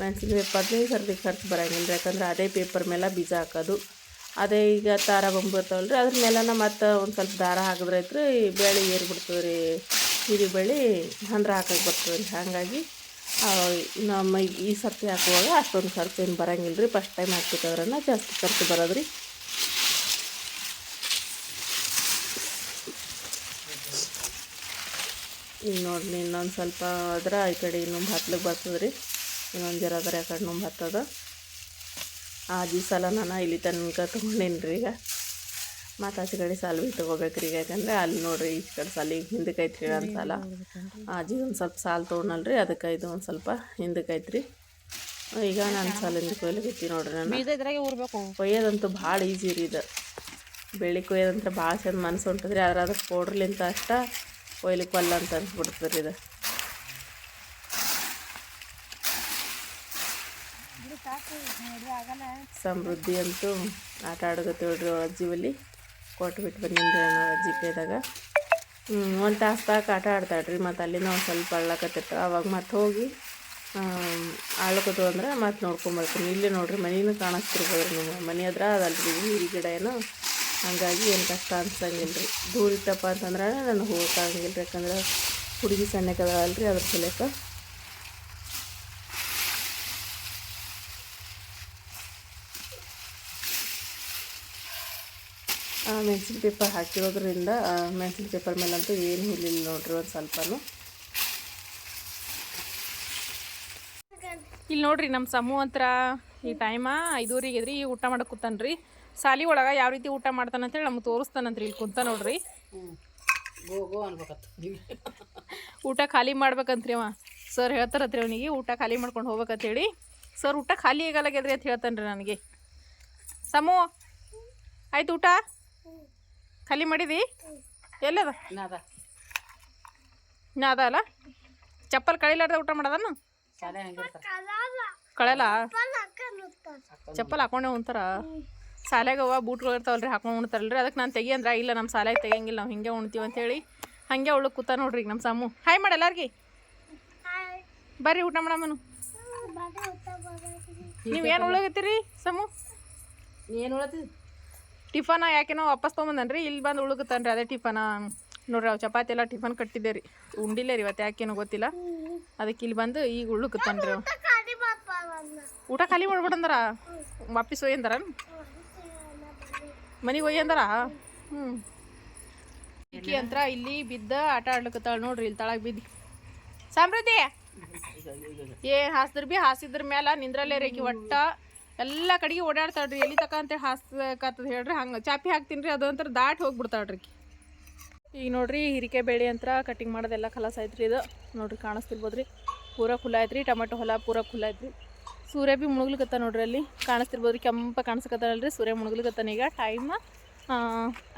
ಮೆಣ್ಸಿನ ಪೇಪರ್ದು ಈ ಸರ್ತಿ ಖರ್ಚು ಬರೋಂಗಿಲ್ಲ ರೀ ಯಾಕಂದ್ರೆ ಅದೇ ಪೇಪರ್ ಮೇಲೆ ಬೀಜ ಹಾಕೋದು. ಅದೇ ಈಗ ತಾರ ಬಂಬು ಇರ್ತಾವಲ್ಲ ರೀ ಅದ್ರ ಮೇಲನ ಮತ್ತು ಒಂದು ಸ್ವಲ್ಪ ದಾರ ಹಾಕಿದ್ರೆ ಐತ್ರಿ ಬೇಳೆ ಏರ್ಬಿಡ್ತದೆ ರೀ ಹಿರಿ ಬೆಳೆ ಹಂದ್ರ ಹಾಕಕ್ಕೆ ಬರ್ತದೆ ರೀ ಹಾಗಾಗಿ ನಮ್ಮ ಈ ಸರ್ತಿ ಹಾಕುವಾಗ ಅಷ್ಟೊಂದು ಖರ್ಚು ಏನು ಬರೋಂಗಿಲ್ಲ ರೀ. ಫಸ್ಟ್ ಟೈಮ್ ಹಾಕ್ಬೇಕಾದ್ರನ್ನ ಜಾಸ್ತಿ ಖರ್ಚು ಬರೋದ್ರಿ. ಈಗ ನೋಡಿರಿ, ಇನ್ನೊಂದು ಸ್ವಲ್ಪ ಆದ್ರೆ ಈ ಕಡೆ ಇನ್ನೊಂದು ಹತ್ಲಿಗೆ ಬರ್ತದೆ ರೀ ಇನ್ನೊಂದು ಜರ ಆ ಕಡೆ ನೊಂಬತ್ತದ ಆ ಸಲ ನಾನು ಇಲ್ಲಿ ತನಕ ತೊಗೊಂಡೇನಿ ರೀ ಈಗ. ಮತ್ತು ಆಚೆ ಕಡೆ ಸಾಲ ಭೀ ತೊಗೋಬೇಕ್ರಿ ಈಗ ಯಾಕಂದ್ರೆ ಅಲ್ಲಿ ನೋಡ್ರಿ ಈ ಕಡೆ ಸಾಲ ಈಗ ಹಿಂದಕ್ಕೆ ಐತ್ರಿ ಒಂದು ಸಾಲ. ಆಜಿ ಒಂದು ಸ್ವಲ್ಪ ಸಾಲ ರೀ ಅದಕ್ಕೆ ಇದು ಒಂದು ಸ್ವಲ್ಪ ಹಿಂದಕ್ಕೆ ಐತ್ರಿ ಈಗ ನಾನು ಸಾಲಿಂದ ಕೊಯ್ಲಿಗತ್ತಿ ನೋಡ್ರಿ ನಾನು. ಬೀಜ ಇದ್ರಾಗೆ ಊರ್ಬೇಕು. ಕೊಯ್ಯೋದಂತೂ ಭಾಳ ಈಸಿ ರೀ ಇದು. ಬೆಳೆ ಕೊಯ್ಯೋದಂತ ಭಾಳ ಚಂದ ಮನಸ್ಸು ಹೊಂಟದ್ರಿ ಆದ್ರೆ ಅದಕ್ಕೆ ಪೌಡ್ರ್ಲಿಂತ ಅಷ್ಟ ಕೊಯ್ಲಿಕ್ಕೆ ಒಲ್ಲ ಅಂತ ಅನ್ಸ್ಬಿಡ್ತದೆ ರೀ ಇದು ಸಮೃದ್ಧಿ ಅಂತೂ ಆಟ ಆಡೋಗತ್ತೇಳ್ರಿ ಅಜ್ಜಿ ಬಲ್ಲಿ ಕೊಟ್ಟು ಬಿಟ್ಟು ಬಂದಿನ್ರಿ ನಾವು ಅಜ್ಜಿ ಕೈದಾಗ ಒಂದು ತಾಸು ತಾಕ ಆಟ ಆಡ್ತಾಳ್ರಿ ಮತ್ತು ಅಲ್ಲಿಂದ ಒಂದು ಸ್ವಲ್ಪ ಅಳ್ಳಕತ್ತಿರ್ತಾವೆ ಅವಾಗ ಮತ್ತೆ ಹೋಗಿ ಆಳ್ಕೊತು ಅಂದ್ರೆ ಮತ್ತೆ ನೋಡ್ಕೊಂಬರ್ತೀನಿ ಇಲ್ಲೇ ನೋಡಿರಿ ಮನೇನು ಕಾಣಿಸ್ತಿರ್ಬೋದು ನಿಮ್ಮ ಮನೆ ಹತ್ರ ಅದಲ್ರಿ, ಈ ಗಿಡ ಏನು. ಹಂಗಾಗಿ ಏನು ಕಷ್ಟ ಅನ್ಸಂಗಿಲ್ಲ ರೀ ದೂರ ಇತ್ತಪ್ಪ ಅಂತಂದ್ರೆ ನಾನು ಹೋಗೋಕ್ಕಾಗಂಗಿಲ್ಲ ರೀ ಯಾಕಂದ್ರೆ ಹುಡುಗಿ ಸಣ್ಣಕ್ಕದಲ್ರಿ ಅದ್ರ ಸಲೇಕ ಮೆಣಸಿನ ಪೇಪರ್ ಹಾಕಿರೋದ್ರಿಂದ ಮೆಣಸಿನ ಪೇಪರ್ ಮೇಲಂತೂ ಏನು ಹುಲ್ಲಿಲ್ಲ ನೋಡ್ರಿ ಒಂದು ಸ್ವಲ್ಪನೂ. ಇಲ್ಲಿ ನೋಡ್ರಿ ನಮ್ಮ ಸಮೂಹ ಹತ್ರ ಈ ಟೈಮ ಐದೂರಿಗೆ ರೀ ಊಟ ಮಾಡಕ್ಕೆ ಕೂತಾನ್ರಿ. ಸಾಲಿ ಒಳಗೆ ಯಾವ ರೀತಿ ಊಟ ಮಾಡ್ತಾನಂತೇಳಿ ನಮ್ಗೆ ತೋರಿಸ್ತಾನಂತ್ರಿ, ಇಲ್ಲಿ ಕುಂತ ನೋಡ್ರಿ. ಊಟ ಖಾಲಿ ಮಾಡ್ಬೇಕಂತ್ರಿ ಅವ. ಸರ್ ಹೇಳ್ತಾರತ್ರಿ ಅವನಿಗೆ, ಊಟ ಖಾಲಿ ಮಾಡ್ಕೊಂಡು ಹೋಗ್ಬೇಕಂತೇಳಿ. ಸರ್, ಊಟ ಖಾಲಿ ಆಗಲಾಗ್ಯದ್ರಿ ಅಂತ ಹೇಳ್ತಾನೆ ರೀ ನನಗೆ. ಸಮೂ, ಆಯ್ತು ಊಟ? ಖಾಲಿ ಮಾಡಿದಿ? ಎಲ್ಲದ? ನಾದ. ಅದ ಅಲ್ಲ? ಚಪ್ಪಲ್ ಕಳಿಲಾರ್ದ ಊಟ ಮಾಡೋದನ್ನು ಕಳೆಲ್ಲ ಚಪ್ಪಲ್ ಹಾಕೊಂಡೆ ಉಣ್ತಾರ. ಶಾಲೆಗೆ ಅವ ಬೂಟ್ಗಳು ಇರ್ತಾವಲ್ರಿ ಹಾಕೊಂಡು ಉಣ್ತಾರಲ್ರಿ. ಅದಕ್ಕೆ ನಾನು ತೆಗಿ ಅಂದ್ರೆ ಇಲ್ಲ ನಮ್ಮ ಶಾಲೆಗೆ ತೆಗಿಯಂಗಿಲ್ಲ ನಾವು ಹಿಂಗೆ ಉಣ್ತೀವಿ ಅಂತೇಳಿ ಹಾಗೆ ಅವಳು ಕೂತ ನೋಡ್ರಿ ಈಗ ನಮ್ಮ ಸಾಮು. ಹಾಯ್ ಮಾಡ ಎಲ್ಲಾರ್ಗಿ. ಬರ್ರಿ ಊಟ ಮಾಡಮ್ಮನು ನೀವೇನು ಏನು ಉಳಗತ್ತೀರಿ ಸಮು? ಏನು ಉಳತಿ ಟಿಫನ ಯಾಕೆನೋ ವಾಪಸ್ ತೊಗೊಂಬಂದನ್ರಿ? ಇಲ್ಲಿ ಬಂದು ಉಳುಗುತ್ತಾನ್ರಿ ಅದೇ ಟಿಫನ? ನೋಡ್ರಿ, ಅವು ಚಪಾತಿ ಎಲ್ಲ ಟಿಫನ್ ಕಟ್ಟಿದ್ದೆ ರೀ ಉಂಡಿಲ್ಲ ರೀ ಇವತ್ತು ಯಾಕೇನೋ ಗೊತ್ತಿಲ್ಲ. ಅದಕ್ಕೆ ಇಲ್ಲಿ ಬಂದು ಈಗ ಉಳುಗುತ್ತಾನ್ರಿ ಊಟ ಖಾಲಿ ಮಾಡ್ಬಿಡಂದ್ರ? ವಾಪಸ್ ಒಯ್ಯಂದಾರ ಮನೆಗೆ ಒಯ್ಯಂದಾರ ಹ್ಞೂ ಇಕ್ಕಿ ಅಂತರ ಇಲ್ಲಿ ಬಿದ್ದ ಆಟ ಆಡ್ಲಿಕತ್ತಾಳ ನೋಡ್ರಿ, ಇಲ್ಲಿ ತಳಗ ಬಿದ್ದಿ. ಸಮೃದ್ಧಿ ಏನ್ ಹಾಸಿದ್ರ ಬಿ, ಹಾಸಿದ್ರ ಮ್ಯಾಲ ನಿಂದ್ರಲ್ಲೇ ರೇಕಿ ಒಟ್ಟ. ಎಲ್ಲ ಕಡೆಗೆ ಓಡಾಡ್ತಾಳ್ರಿ. ಎಲ್ಲಿ ತಕ ಅಂತೇಳಿ ಹಾಸ್ಕತ್ತದ ಹೇಳ್ರಿ, ಹಂಗೆ ಚಾಪಿ ಹಾಕ್ತೀನಿ ರೀ ಅದು ಅಂತರ ದಾಟ್ ಹೋಗ್ಬಿಡ್ತಾಳ್ರಿ. ಈಗ ನೋಡ್ರಿ ಹಿರಿಕೆ ಬೇಳೆ ಅಂತರ ಕಟಿಂಗ್ ಮಾಡೋದೆಲ್ಲ ಕಲಸ ಐತ್ರಿ ಇದು. ನೋಡ್ರಿ ಕಾಣಿಸ್ತಿರ್ಬೋದ್ರಿ. ಪೂರ ಖುಲ್ಲ ಐತ್ರಿ ಟೊಮೆಟೊ ಹೊಲ ಪೂರ ಖುಲ್ಲ ಐತ್ರಿ ಸೂರ್ಯ ಬಿ ಮುಳುಗ್ಲಿಕತ್ತ ನೋಡ್ರಿ ಅಲ್ಲಿ. ಕಾಣಿಸ್ತಿರ್ಬೋದ್ರಿ, ಕೆಂಪ ಕಾಣಿಸ್ಕತ್ತಲ್ರಿ ಸೂರ್ಯ ಮುಳುಗ್ಲಿಕತ್ತಾನ ಈಗ. ಟೈಮ್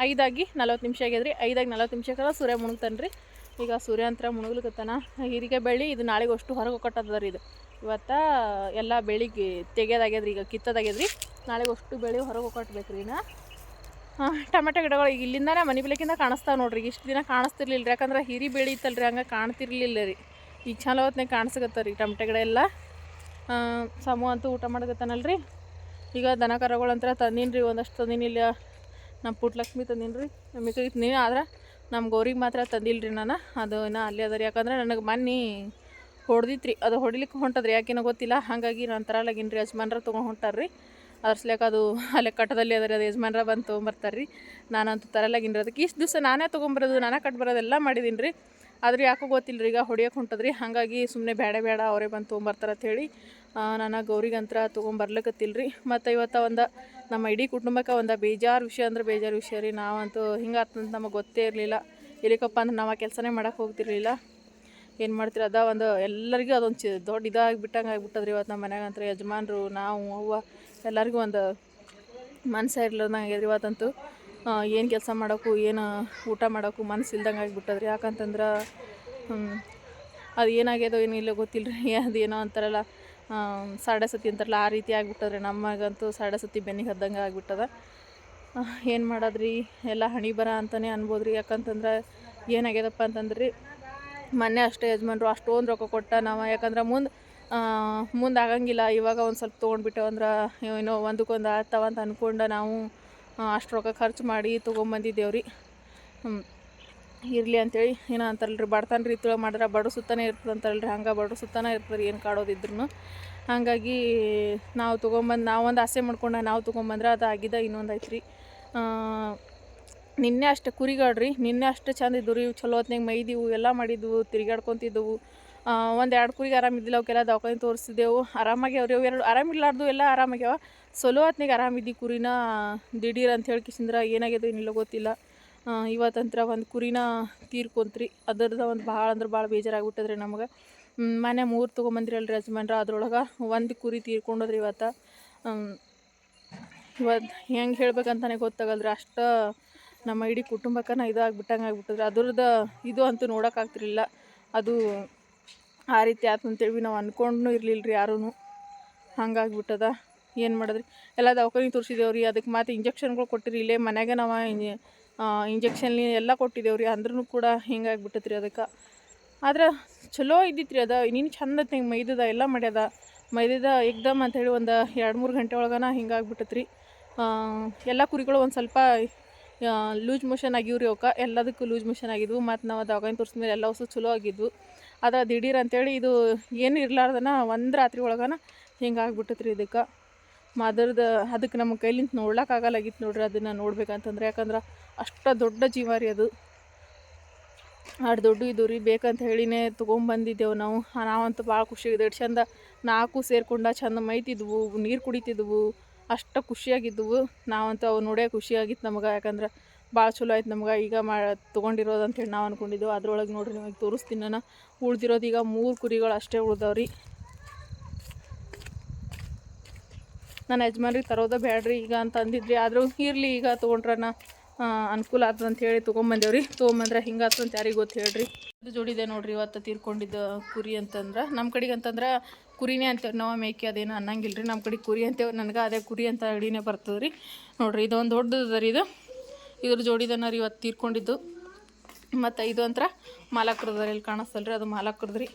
ಐದಾಗಿ ನಲ್ವತ್ತು ನಿಮಿಷ ಆಗ್ಯದ್ರಿ. ಐದಾಗಿ ನಲ್ವತ್ತು ನಿಮಿಷಕ್ಕೆಲ್ಲ ಸೂರ್ಯ ಮುಳುಗ್ತಾನೆ ರೀ ಈಗ ಸೂರ್ಯ ಅಂತ ಮುಳುಗ್ಲಿಕತ್ತಾನ ಹೀರಿಗೆ ಬೆಳ್ಳಿ, ಇದು ನಾಳೆಗೆ ಅಷ್ಟು ಹೊರಗೆ ಕೊಟ್ಟದ ರೀ ಇದು. ಇವತ್ತು ಎಲ್ಲ ಬೆಳಿಗ್ಗೆ ತೆಗೆಯೋದಾಗ್ಯದ್ರಿ, ಈಗ ಕಿತ್ತದಾಗ್ಯದ್ರಿ, ನಾಳೆಗೆ ಅಷ್ಟು ಬೆಳೆ ಹೊರಗೆ ಕಟ್ಟಬೇಕು ರೀ ನಾ ಹಾಂ, ಟೊಮೆಟೊ ಗಿಡಗಳು ಈಗ ಇಲ್ಲಿಂದಾನೆ ಮನೆ ಬೆಳಕಿಂದ ಕಾಣಿಸ್ತಾವೆ ನೋಡ್ರಿ, ಇಷ್ಟು ದಿನ ಕಾಣಿಸ್ತಿರ್ಲಿಲ್ಲ ರೀ ಯಾಕಂದ್ರೆ ಹಿರಿ ಬೆಳೆ ಇತ್ತಲ್ರಿ ಹಂಗೆ ಕಾಣ್ತಿರ್ಲಿಲ್ಲ ರೀ. ಈಗ ಚಲೋ ಹೊತ್ನಾಗ ಕಾಣಿಸ್ಕತ್ತ ರೀ ಟೊಮೆಟೊ ಗಿಡ ಎಲ್ಲ. ಸಮೂ ಅಂತೂ ಊಟ ಮಾಡಕತ್ತಾನಲ್ರಿ. ಈಗ ದನ ಕರಗಳಂತ ತಂದೀನಿ ರೀ ಒಂದಷ್ಟು ತಂದೀನಿ ಇಲ್ಲ. ನಮ್ಮ ಪುಟ್ಲಕ್ಷ್ಮಿ ತಂದೀನಿ ರೀ ಮಿಕ್ಕಿಗೆ ಆದ್ರೆ ನಮ್ಮ ಗೌರಿಗೆ ಮಾತ್ರ ತಂದಿಲ್ರಿ ನಾನು. ಅದು ಇನ್ನೂ ಅಲ್ಲೇ ಅದ ರೀ ಯಾಕಂದ್ರೆ ನನಗೆ ಮನ್ನಿ ಹೊಡೆದಿತ್ರಿ. ಅದು ಹೊಡಿಲಿಕ್ಕೆ ಹೊಂಟದ್ರಿ. ಯಾಕೆನೋ ಗೊತ್ತಿಲ್ಲ. ಹಾಗಾಗಿ ನಾನು ರೀ ಯಜಮಾನ್ರ ತೊಗೊಂಡು ಹೊಂಟಾರ್ರಿ. ಅರ್ಸ್ಲಿಕ್ಕೆ ಅದು ಅಲ್ಲೇ ಕಟ್ಟದಲ್ಲಿ ಅದ ರೀ ಅದು ಯಜಮಾನ್ರ ಬಂದು ತೊಗೊಂಬರ್ತಾರೆ ರೀ ನಾನಂತೂ ತರಲಾಗಿನ್ರಿ ಅದಕ್ಕೆ ಇಷ್ಟು ದಿವಸ ನಾನೇ ತೊಗೊಂಬರೋದು, ನಾನೇ ಕಟ್ಬರೋದು ಎಲ್ಲ ಮಾಡಿದೀನಿ ರೀ ಆದ್ರೆ ಯಾಕೋ ಗೊತ್ತಿಲ್ಲ ಈಗ ಹೊಡಿಯೋಕೆ ಹೊಂಟದ್ರಿ. ಹಾಗಾಗಿ ಸುಮ್ಮನೆ ಬೇಡ ಬೇಡ ಅವರೇ ಬಂದು ತೊಗೊಂಬರ್ತಾರೆ ಹೇಳಿ ನಾನು ಗೌರಿಗಂತ್ರ ತೊಗೊಂಬರ್ಲಿಕ್ಕತ್ತಿಲ್ಲ ರೀ ಮತ್ತು ಇವತ್ತು ಒಂದು ನಮ್ಮ ಇಡೀ ಕುಟುಂಬಕ್ಕೆ ಒಂದು ಬೇಜಾರು ವಿಷಯ ಅಂದ್ರೆ ಬೇಜಾರು ವಿಷಯ ರೀ. ನಾವಂತೂ ಹಿಂಗೆ ಆಗ್ತಂತ ನಮಗೆ ಗೊತ್ತೇ ಇರಲಿಲ್ಲ. ಇಲ್ಲಿಕಪ್ಪ ಅಂದ್ರೆ ನಾವು ಕೆಲಸನೇ ಮಾಡೋಕೆ ಹೋಗ್ತಿರ್ಲಿಲ್ಲ. ಏನು ಮಾಡ್ತೀರಿ, ಅದ ಒಂದು ಎಲ್ಲರಿಗೂ ಅದೊಂದು ಚಿ ದೊಡ್ಡ ಇದಾಗಿಬಿಟ್ಟಂಗೆ ಆಗ್ಬಿಟ್ಟದ್ರಿ ಇವತ್ತು ನಮ್ಮ ಮನ್ಯಾಗ ಅಂತ ಯಜಮಾನರು, ನಾವು ಅವ್ವ ಎಲ್ಲರಿಗೂ ಒಂದು ಮನಸ್ಸೇ ಇರ್ಲಾರ್ದಂಗೆ ಆಗ್ಯದ್ರಿ ಇವತ್ತಂತೂ. ಏನು ಕೆಲಸ ಮಾಡೋಕ್ಕೂ, ಏನು ಊಟ ಮಾಡೋಕ್ಕೂ ಮನಸ್ಸು ಇಲ್ದಂಗೆ ಆಗಿಬಿಟ್ಟದ್ರಿ. ಯಾಕಂತಂದ್ರೆ ಅದು ಏನಾಗ್ಯದೋ ಏನಿಲ್ಲ ಗೊತ್ತಿಲ್ಲ ರೀ ಅದೇನೋ ಅಂತಾರಲ್ಲ ಸಾಡೆ ಸತಿ ಅಂತಾರಲ್ಲ, ಆ ರೀತಿ ಆಗಿಬಿಟ್ಟದ್ರಿ. ನಮಗಂತೂ ಸಾಡೆ ಸತಿ ಬೆನ್ನಿಗೆ ಹದ್ದಂಗೆ ಆಗಿಬಿಟ್ಟದ. ಏನು ಮಾಡೋದ್ರಿ? ಎಲ್ಲ ಹಣಿ ಬರ ಅಂತಲೇ ಅನ್ಬೋದು ರೀ ಯಾಕಂತಂದ್ರೆ, ಏನಾಗ್ಯದಪ್ಪ ಅಂತಂದ್ರಿ, ಮೊನ್ನೆ ಅಷ್ಟೇ ಯಜಮಾನ್ರು ಅಷ್ಟೊಂದು ರೊಕ್ಕ ಕೊಟ್ಟ ನಾವು. ಯಾಕಂದ್ರೆ, ಮುಂದೆ ಮುಂದೆ ಆಗಂಗಿಲ್ಲ. ಇವಾಗ ಒಂದು ಸ್ವಲ್ಪ ತೊಗೊಂಡ್ಬಿಟ್ಟೆವಂದ್ರೆ, ಏನೋ ಒಂದಕ್ಕೊಂದು ಆಗ್ತಾವಂತ ಅಂದ್ಕೊಂಡು ನಾವು ಅಷ್ಟು ರೊಕ್ಕ ಖರ್ಚು ಮಾಡಿ ತೊಗೊಂಬಂದಿದ್ದೇವ್ರಿ. ಇರಲಿ ಅಂತೇಳಿ. ಏನೋ ಅಂತಾರಲ್ರಿ ಬಡತನ ರೀತಿ ಒಳಗೆ ಮಾಡಿದ್ರೆ ಬಡ ಸುತ್ತಾನೆ ಇರ್ತದೆ ಅಂತಾರಲ್ರಿ, ಹಂಗೆ ಬಡ ಸುತ್ತಾನೆ ಇರ್ತದೆ ಏನು ಕಾಡೋದಿದ್ರು ಹಾಗಾಗಿ ನಾವು ತೊಗೊಂಬಂದು ನಾವೊಂದು ಆಸೆ ಮಾಡ್ಕೊಂಡು ನಾವು ತೊಗೊಂಬಂದ್ರೆ ಅದು ಆಗಿದೆ ಇನ್ನೊಂದು ಐತ್ರಿ. ನಿನ್ನೆ ಅಷ್ಟೇ ಕುರಿಗಾಡ್ರಿ ನಿನ್ನೆ ಅಷ್ಟು ಚಂದ ಇದ್ದು ರೀ, ಚಲೋ ಹೊತ್ನಾಗ ಮೈದಿವು ಎಲ್ಲ ಮಾಡಿದ್ವು ತಿರುಗಾಡ್ಕೊತಿದ್ದವು ಒಂದು ಎರಡು ಕುರಿಗೆ ಆರಾಮಿದ್ದಿಲ್ಲ ಅವಕ್ಕೆಲ್ಲ ದವಾಖಾನೆ ತೋರಿಸಿದೆವು ಆರಾಮಾಗಿ ಅವ್ರು ಎರಡು ಆರಾಮಿಲ್ಲಾರ್ದು ಎಲ್ಲ ಆರಾಮಾಗ್ಯಾವ ಸೊಲೋ ಹೊತ್ನಾಗ ಆರಾಮಿದ್ದಿ ಕುರಿನ. ದಿಢೀರ್ ಅಂತ ಹೇಳಿ ಕಿಸಿಂದ್ರ ಏನಾಗ್ಯದ ಏನಿಲ್ಲ ಗೊತ್ತಿಲ್ಲ. ಇವತ್ತಂತ್ರ ಒಂದು ಕುರಿನ ತೀರ್ಕೊಂತ್ರಿ. ಅದರದ ಒಂದು ಭಾಳ ಅಂದ್ರೆ ಭಾಳ ಬೇಜಾರಾಗ್ಬಿಟ್ಟದ್ರಿ ನಮಗೆ. ಮನೆ ಮೂರು ತೊಗೊಂಬಂದ್ರಲ್ರಿ ಯಜಮಾನ್ರ, ಅದ್ರೊಳಗೆ ಒಂದು ಕುರಿ ತೀರ್ಕೊಂಡದ್ರಿ ಇವತ್ತು. ಇವತ್ತು ಹೆಂಗೆ ಹೇಳ್ಬೇಕಂತಾನೆ ಗೊತ್ತಾಗಲ್ರಿ. ಅಷ್ಟು ನಮ್ಮ ಇಡೀ ಕುಟುಂಬಕ್ಕನ ಇದಾಗ್ಬಿಟ್ಟಂಗೆ ಆಗ್ಬಿಟ್ಟದ್ರಿ. ಅದ್ರದ್ದು ಇದು ಅಂತೂ ನೋಡೋಕ್ಕಾಗ್ತಿರಲಿಲ್ಲ ಅದು ಆ ರೀತಿ ಆತು ಅಂತೇಳಿ ನಾವು ಅಂದ್ಕೊಂಡು ಇರಲಿಲ್ಲ ರೀ ಯಾರೂ ಹಂಗಾಗ್ಬಿಟ್ಟದ. ಏನು ಮಾಡಿದ್ರಿ? ಎಲ್ಲ ದವಾಖಾನೆ ತೋರಿಸಿದೇವು ರೀ ಅದಕ್ಕೆ ಮತ್ತೆ ಇಂಜೆಕ್ಷನ್ಗಳು ಕೊಟ್ಟಿರಿ. ಇಲ್ಲೇ ಮನೆಗೆ ನಾವು ಇಂಜೆಕ್ಷನ್ ಎಲ್ಲ ಕೊಟ್ಟಿದ್ದೇವೆ ರೀ ಅಂದ್ರೂ ಕೂಡ ಹಿಂಗಾಗ್ಬಿಟ್ಟತ್ರಿ ಅದಕ್ಕೆ. ಆದ್ರೆ ಚಲೋ ಇದ್ದಿತ್ತು ರೀ ಅದ. ನೀನು ಚಂದ ಹಿಂಗೆ ಮೈದದ ಎಲ್ಲ ಮಾಡ್ಯದ. ಮೈದದ ಏಕ್ದಮ್ ಅಂಥೇಳಿ ಒಂದು ಎರಡು ಮೂರು ಗಂಟೆ ಒಳಗನ ಹಿಂಗಾಗ್ಬಿಟ್ಟತ್ರಿ. ಎಲ್ಲ ಕುರಿಗಳು ಒಂದು ಸ್ವಲ್ಪ ಲೂಸ್ ಮೋಷನ್ ಆಗಿವ್ರಿ ಅವಕ್ಕೆ. ಎಲ್ಲದಕ್ಕೂ ಲೂಸ್ ಮೋಷನ್ ಆಗಿದ್ವು. ಮತ್ತು ನಾವು ದವಾಖಾನೆ ತೋರಿಸಿದ್ಮೇಲೆ ಎಲ್ಲ ಹೊಸ ಚಲೋ ಆಗಿದ್ವು. ಅದ ದಿಢೀರ್ ಅಂತೇಳಿ ಇದು ಏನು ಇರ್ಲಾರ್ದನ ಒಂದು ರಾತ್ರಿ ಒಳಗನ ಹಿಂಗೆ ಆಗ್ಬಿಟ್ಟತ್ರಿ ಇದಕ್ಕೆ. ಮದರ್ದ ಅದಕ್ಕೆ ನಮ್ಮ ಕೈಲಿಂದ ನೋಡ್ಲಾಕಾಗಲ್ಲಾಗಿತ್ತು ನೋಡ್ರಿ ಅದನ್ನು ನೋಡ್ಬೇಕಂತಂದ್ರೆ. ಯಾಕಂದ್ರೆ ಅಷ್ಟು ದೊಡ್ಡ ಜೀವ ಅದು. ಅಷ್ಟು ದೊಡ್ಡ ಇದು ರೀ. ಬೇಕಂತ ಹೇಳಿನೇ ತೊಗೊಂಬಂದಿದ್ದೆವು ನಾವು. ನಾವಂತೂ ಭಾಳ ಖುಷಿಯಾಗಿದೆ ಎಷ್ಟು ಚಂದ ನಾಲ್ಕು ಸೇರ್ಕೊಂಡ ಚಂದ ಮೈತಿದ್ವು, ನೀರು ಕುಡಿತಿದ್ವು, ಅಷ್ಟು ಖುಷಿಯಾಗಿದ್ವು. ನಾವಂತೂ ಅವು ನೋಡೇ ಖುಷಿಯಾಗಿತ್ತು ನಮಗೆ. ಯಾಕಂದ್ರೆ ಭಾಳ ಚಲೋ ಆಯ್ತು ನಮ್ಗೆ. ಈಗ ಮಾ ತೊಗೊಂಡಿರೋದು ಅಂತೇಳಿ ನಾವು ಅಂದ್ಕೊಂಡಿದ್ದೆವು ಅದ್ರೊಳಗೆ ನೋಡಿರಿ ನಿಮಗೆ ತೋರಿಸ್ತೀನಿ ನಾನು. ಉಳ್ದಿರೋದು ಈಗ ಮೂರು ಕುರಿಗಳು ಅಷ್ಟೇ ಉಳ್ದವ್ರಿ. ನನ್ನ ಯಜಮಾನ್ರಿಗೆ ತರೋದ ಬೇಡ್ರಿ ಈಗ ಅಂತ ಅಂದಿದ್ರಿ ಆದರೂ ಇರಲಿ ಈಗ ತೊಗೊಂಡ್ರನ ಅನುಕೂಲ ಆಗ್ತದೆ ಅಂತ ಹೇಳಿ ತೊಗೊಂಬಂದೇವ್ರಿ. ತೊಗೊಂಬಂದ್ರೆ ಹಿಂಗಾಗ್ತದೆ ಅಂತ ಯಾರಿಗೆ ಗೊತ್ತು ಹೇಳ್ರಿ. ಇದು ಜೋಡಿದೆ ನೋಡ್ರಿ ಇವತ್ತು ತೀರ್ಕೊಂಡಿದ್ದ ಕುರಿ ಅಂತಂದ್ರೆ. ನಮ್ಮ ಕಡೆಗೆ ಅಂತಂದ್ರೆ ಕುರಿನೇ ಅಂತೇವೆ ನಾವು ಮೇಕೆ ಅದೇನು ಅನ್ನಂಗಿಲ್ಲ ರೀ ನಮ್ಮ ಕಡೆ ಕುರಿ ಅಂತೇವೆ, ನನಗೆ ಅದೇ ಕುರಿ ಅಂತ ಅಡಿನೇ ಬರ್ತದೆ ರೀ ನೋಡಿರಿ ಇದೊಂದು ದೊಡ್ಡದು ರೀ ಇದು. ಇದ್ರ ಜೋಡಿದನ ರೀ ಇವತ್ತು ತೀರ್ಕೊಂಡಿದ್ದು. ಮತ್ತು ಇದು ಅಂತರ ಮಾಲಕ್ರದ ಇಲ್ಲಿ ಕಾಣಿಸ್ತಲ್ರಿ, ಅದು ಮಾಲಕ್ರದ್ರಿ.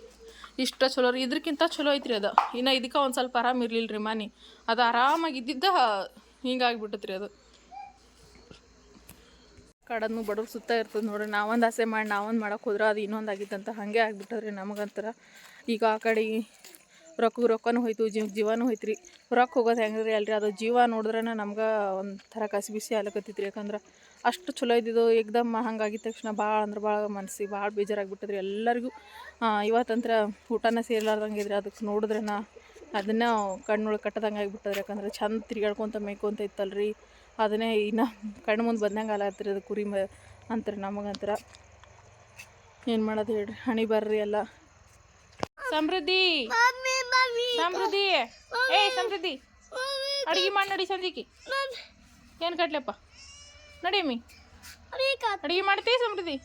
ಇಷ್ಟ ಚಲೋ ರೀ. ಇದ್ರಕ್ಕಿಂತ ಚಲೋ ಐತ್ರಿ ಅದು. ಇನ್ನು ಇದಕ್ಕೆ ಒಂದು ಸ್ವಲ್ಪ ಆರಾಮ ಇರಲಿಲ್ಲ ರೀ ಮನೆ. ಅದು ಆರಾಮಾಗಿ ಇದ್ದಿದ್ದ ಹಿಂಗಾಗ್ಬಿಟ್ಟತ್ರಿ ಅದು. ಕಡದ್ನು ಬಡವ್ರು ಸುತ್ತ ಇರ್ತದೆ ನೋಡ್ರಿ. ನಾವೊಂದು ಆಸೆ ಮಾಡಿ, ನಾವೊಂದು ಮಾಡೋಕ್ಕೆ ಹೋದ್ರೆ ಅದು ಇನ್ನೊಂದು ಆಗಿತ್ತಂತ ಹಾಗೆ ಆಗ್ಬಿಟ್ಟದ್ರಿ ನಮಗಂತರ. ಈಗ ಆ ಕಡೆ ರೊಕ್ಕ ರೊಕ್ಕನೂ ಹೋಯ್ತು ಜೀವ ಜೀವನೂ ಹೋಯ್ತು ರೀ ರೊಕ್ಕ ಹೋಗೋದು ಹೆಂಗೆ ರೀ ಅಲ್ರಿ? ಅದು ಜೀವ ನೋಡಿದ್ರೆ ನಮ್ಗೆ ಒಂಥರ ಕಸಿ ಬಿಸಿ ಆಲಕತ್ತಿತ್ತು ರೀ ಯಾಕಂದ್ರೆ ಅಷ್ಟು ಚಲೋ ಇದ್ದಿದ್ದು ಏಕ್ದಮ್ ಹಂಗಾಗಿದ್ದ ತಕ್ಷಣ ಭಾಳ ಅಂದ್ರೆ ಭಾಳ ಮನಸ್ಸಿಗೆ ಭಾಳ ಬೇಜಾರಾಗ್ಬಿಟ್ಟದ್ರಿ ಎಲ್ಲರಿಗೂ. ಇವತ್ತಂತ್ರ ಊಟನ ಸೇರ್ಲಾರ್ದಂಗೆ ಇದ್ರಿ ಅದಕ್ಕೆ ನೋಡಿದ್ರೆ ನಾ ಅದನ್ನ ಕಣ್ಣೊಳಗೆ ಕಟ್ಟದಂಗೆ ಆಗಿಬಿಟ್ಟದ್ರಿ. ಯಾಕಂದ್ರೆ ಚಂದ ತಿರ್ಗಾಡ್ಕೊತ ಮೇಯ್ಕೊಂತ ಇತ್ತಲ್ರಿ. ಅದನ್ನೇ ಇನ್ನು ಕಣ್ಣು ಮುಂದೆ ಬಂದಂಗೆ ಆಗತ್ರಿ ಅದು ಕುರಿ ಮ, ಅಂತಾರೆ ನಮಗಂತರ. ಏನು ಮಾಡೋದು ಹೇಳ್ರಿ? ಹಣಿ ಬರ್ರಿ ಎಲ್ಲ. ಸಮೃದ್ಧಿ! ಸಮೃದ್ಧಿ. ಏ ಸಮೃದ್ಧಿ. ಅಡಿಗೆ ಮಾಡಿ ನಡಿ ಸಂಜಿಕಿ. ಏನು ಕಟ್ಲೆಪ್ಪ? ನಡಿಯಮ್ಮಿ ಅಡಿಗೆ ಮಾಡ್ತೀವಿ ಸಮೃದ್ಧಿ?